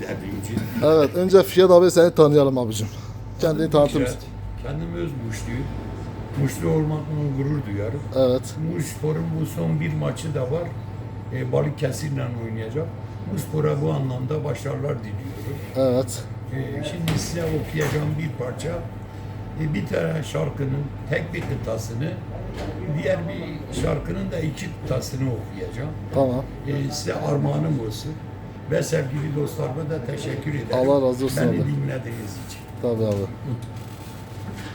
dediğim için. Evet önce Fiyat abi seni tanıyalım abicim. Kendini tanıtır mısın? Kendim öz Muşluyum. Muşlu olmakla gurur duyarım. Evet. Muşspor'un bu son bir maçı da var. E, Balıkesir'le oynayacak. Muşspor'a bu anlamda başarılar diliyorum. Evet. E, şimdi size okuyacağım bir parça. E, bir tane şarkının tek bir kıtasını, diğer bir şarkının da iki kıtasını okuyacağım. Tamam. E, size armağanım olsun. Ve sevgili dostlarıma da teşekkür ederim. Allah razı olsun Beni abi. dinlediğiniz için. Tabii abi.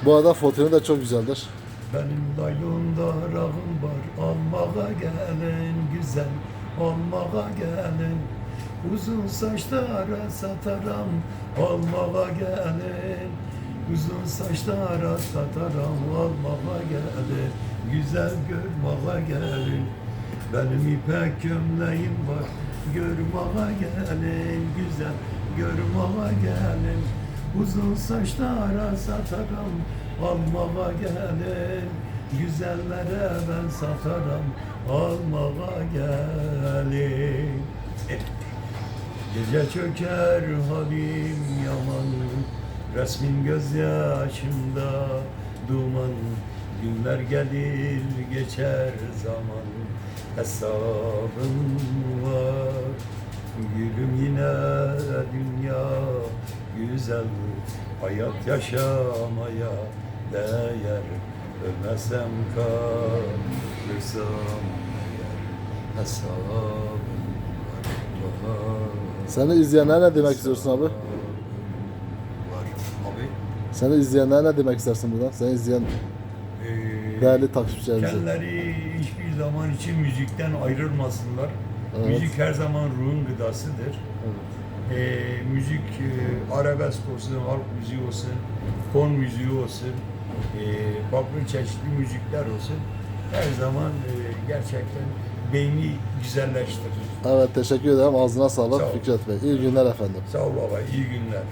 Bu arada fotoğrafı da çok güzeldir. Benim laylonda rağım var Almağa gelen güzel Almağa gelen Uzun saçlara sataram Almağa gelen Uzun saçlara sataram Almağa gelen Güzel görmağa gelin Benim ipek gömleğim var Görmağa gelin Güzel görmağa gelin. Uzun saçlara sataram Almağa gelin. Güzellere ben satarım Almağa gelin. Gece çöker halim yaman. Resmin gözyaşımda duman. Günler gelir geçer zaman Hesabım var. Gülüm yine dünya. Güzel Hayat yaşamaya değer. Ölmezsem kalırsam Hesabım var. Seni izleyenler ne demek istiyorsun abi? Seni izleyenler ne demek istersin buradan? Seni izleyen eee, değerli takipçilerimize. Kendileri hiçbir zaman için müzikten ayrılmasınlar. Evet. Müzik her zaman ruhun gıdasıdır. Ee, müzik e, arabesk olsun, halk müziği olsun, fon müziği olsun, e, farklı çeşitli müzikler olsun. Her zaman e, gerçekten beyni güzelleştirir. Evet teşekkür ederim. Ağzına Sağ sağlık ol. Fikret Bey. İyi günler efendim. Sağ ol baba, iyi günler.